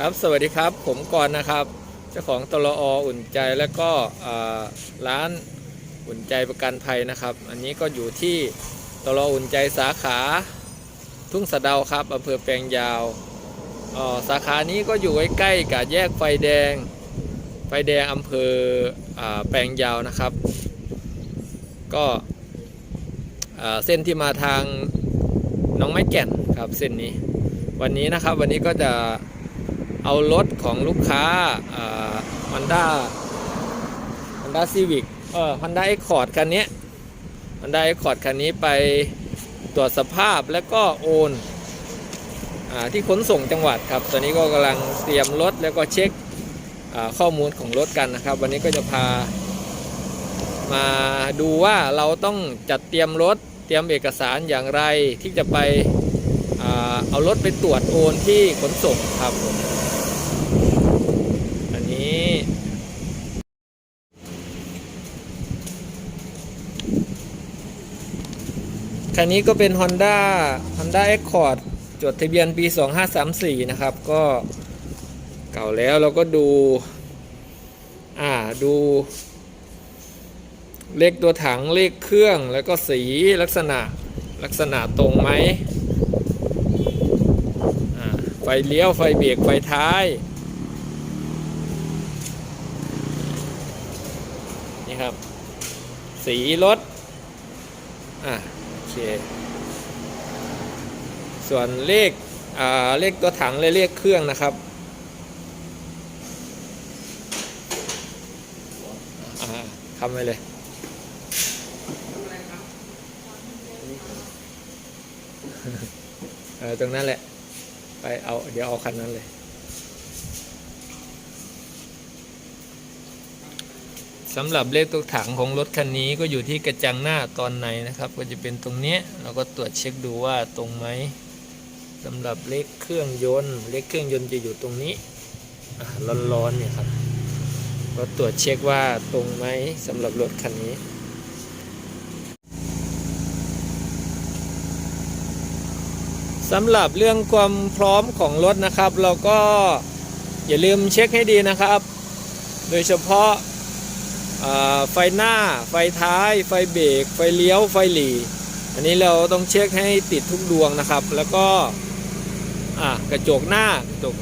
ครับสวัสดีครับผมกรณ์นะครับเจ้าของตลออุ่นใจและก็ร้านอุ่นใจประกันภัยนะครับ อันนี้ก็อยู่ที่ตลออุ่นใจสาขาทุ่งสะเดาครับอำเภอแปลงยาวสาขานี้ก็อยู่ใกล้ๆกับแยกไฟแดง ไฟแดงอำเภออแปลงยาวนะครับ ก็เส้นที่มาทางน้องไม้แก่นครับเส้นนี้ วันนี้นะครับวันนี้ก็จะ เอารถของลูกค้าฮอนด้าฮอนด้าซีวิกเออฮอนด้าเอ็กคอร์ดคันนี้ฮอนด้าเอ็กคอร์ดคันนี้ไปตรวจสภาพแล้วก็โอนอาที่ขนส่งจังหวัดครับ ตอนนี้ก็กำลังเตรียมรถแล้วก็เช็คอ่าข้อมูลของรถกันนะครับ วันนี้ก็จะพามาดูว่าเราต้องจัดเตรียมรถเตรียมเอกสารอย่างไรที่จะไปอ่า เอารถไปตรวจโอนที่ขนส่งครับผมอันนี้คันนี้ก็เป็น Honda Honda Accord จดทะเบียนปี 2534 นะครับ ก็เก่าแล้วเราก็ดู อ่า ดู เลขตัวถังเลขเครื่องแล้วก็สีลักษณะลักษณะตรงไหม ไฟเลี้ยว ไฟเบรกไฟท้าย นี่ครับ สีรถ อ่าโอเค ส่วนเลข อ่า เลขตัวถังและเลขเครื่องนะครับ อ่าคำไว้เลยเออตรงนั้นแหละ ไปเอาเดี๋ยวเอาคันนั้นเลยสำหรับเลขตัวถังของรถคันนี้ก็อยู่ที่กระจังหน้าตอนในนะครับ ก็จะเป็นตรงนี้เราก็ตรวจเช็คดูว่าตรงไหมสำหรับเลขเครื่องยนต์เลขเครื่องยนต์จะอยู่ตรงนี้ร้อนๆเนี่ยครับก็ตรวจเช็คว่าตรงไหมสำหรับรถคันนี้ สำหรับเรื่องความพร้อมของรถนะครับ เราก็อย่าลืมเช็คให้ดีนะครับ โดยเฉพาะไฟหน้า ไฟท้าย ไฟเบรกไฟเลี้ยว ไฟหลีอันนี้เราต้องเช็คให้ติดทุกดวงนะครับ แล้วก็กระจกหน้ากระจก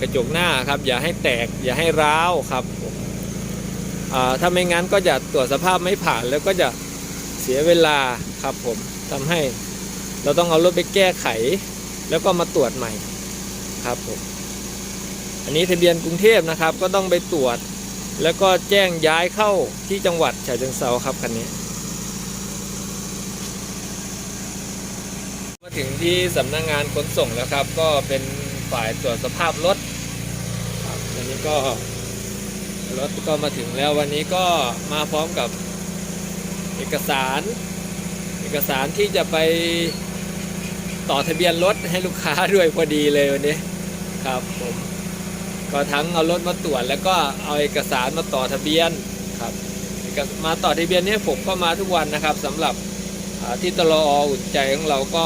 กระจกหน้าครับ อย่าให้แตกอย่าให้ร้าวครับถ้าไม่งั้นก็จะตรวจสภาพไม่ผ่านแล้วก็จะเสียเวลาครับผมทำให้ เราต้องเอารถไปแก้ไข แล้วก็มาตรวจใหม่ครับผมอันนี้ทะเบียนกรุงเทพนะครับ ก็ต้องไปตรวจ แล้วก็แจ้งย้ายเข้าที่จังหวัดฉะเชิงเซาครับคันนี้ มาถึงที่สำนักงงานขนส่งแล้วครับ ก็เป็นฝ่ายตรวจสภาพรถครับวันนี้ก็รถก็มาถึงแล้ววันนี้ก็มาพร้อมกับเอกสาร เอกสารที่จะไป ต่อทะเบียนรถให้ลูกค้าด้วยพอดีเลยวันนี้ครับผมก็ทั้งเอารถมาตรวจแล้วก็เอาเอกสารมาต่อทะเบียนครับมาต่อทะเบียนนี้ผมก็มาทุกวันนะครับสำหรับที่ตลออุ่นใจของเราก็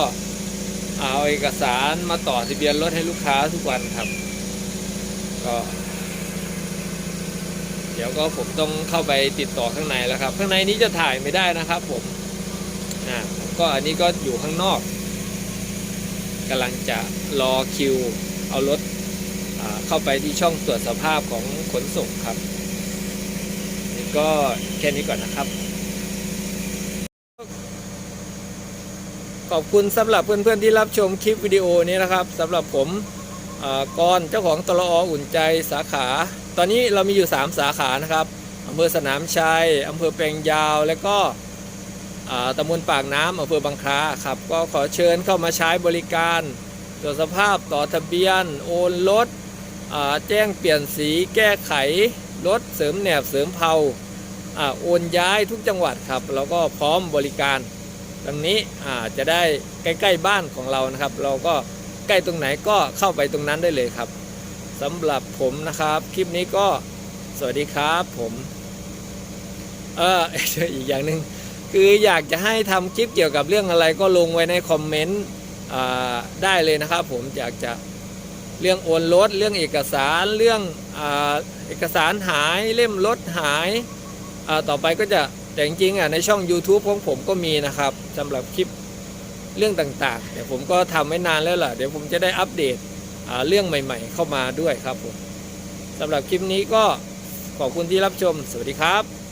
เอาเอกสารมาต่อทะเบียนรถให้ลูกค้าทุกวันครับก็เดี๋ยวก็ผมต้องเข้าไปติดต่อข้างในแล้วครับ ข้างในนี้จะถ่ายไม่ได้นะครับ ผมอ่าก็อันนี้ก็อยู่ข้างนอก กำลังจะรอคิว เอารถเข้าไปที่ช่องตรวจสภาพของขนส่งครับก็แค่นี้ก่อนนะครับ ขอบคุณสำหรับเพื่อนๆที่รับชมคลิปวิดีโอนี้นะครับสำหรับผมอ่ากรเจ้าของตลออุ่นใจสาขา ตอนนี้เรามีอยู่ 3 สาขานะครับอำเภอสนามชัยอำเภอแปลงยาว และก็ ตำบลปากน้ำอำเภอบางคล้าครับก็ขอเชิญเข้ามาใช้บริการตรวจสภาพต่อทะเบียน โอนรถแจ้งเปลี่ยนสีแก้ไขรถเสริมแหนบเสริมเพาอ่าโอนย้ายทุกจังหวัดครับ แล้วก็พร้อมบริการตรงนี้จะได้ใกล้ ๆ บ้านของเรานะครับ เราก็ใกล้ตรงไหนก็เข้าไปตรงนั้นได้เลยครับสำหรับผมนะครับ คลิปนี้ก็สวัสดีครับผมเอออีกอย่างหนึ่ง คืออยากจะให้ทำคลิปเกี่ยวกับเรื่องอะไรก็ลงไว้ในคอมเมนต์ได้เลยนะครับ ผมอยากจะเรื่องโอนรถเรื่องเอกสารเรื่องอเอกสารหายเล่มรถหายาต่อไปก็จะแต่จริงๆอะในช่อง YouTube ของผมก็มีนะครับสำหรับคลิปเรื่องต่างๆเดี๋ยวผมก็ทำไว้นานแล้วล่ะ เดี๋ยวผมจะได้อัปเดตเรื่องใหม่ๆ เข้ามาด้วยครับผมสำหรับคลิปนี้ก็ขอบคุณที่รับชม สวัสดีครับ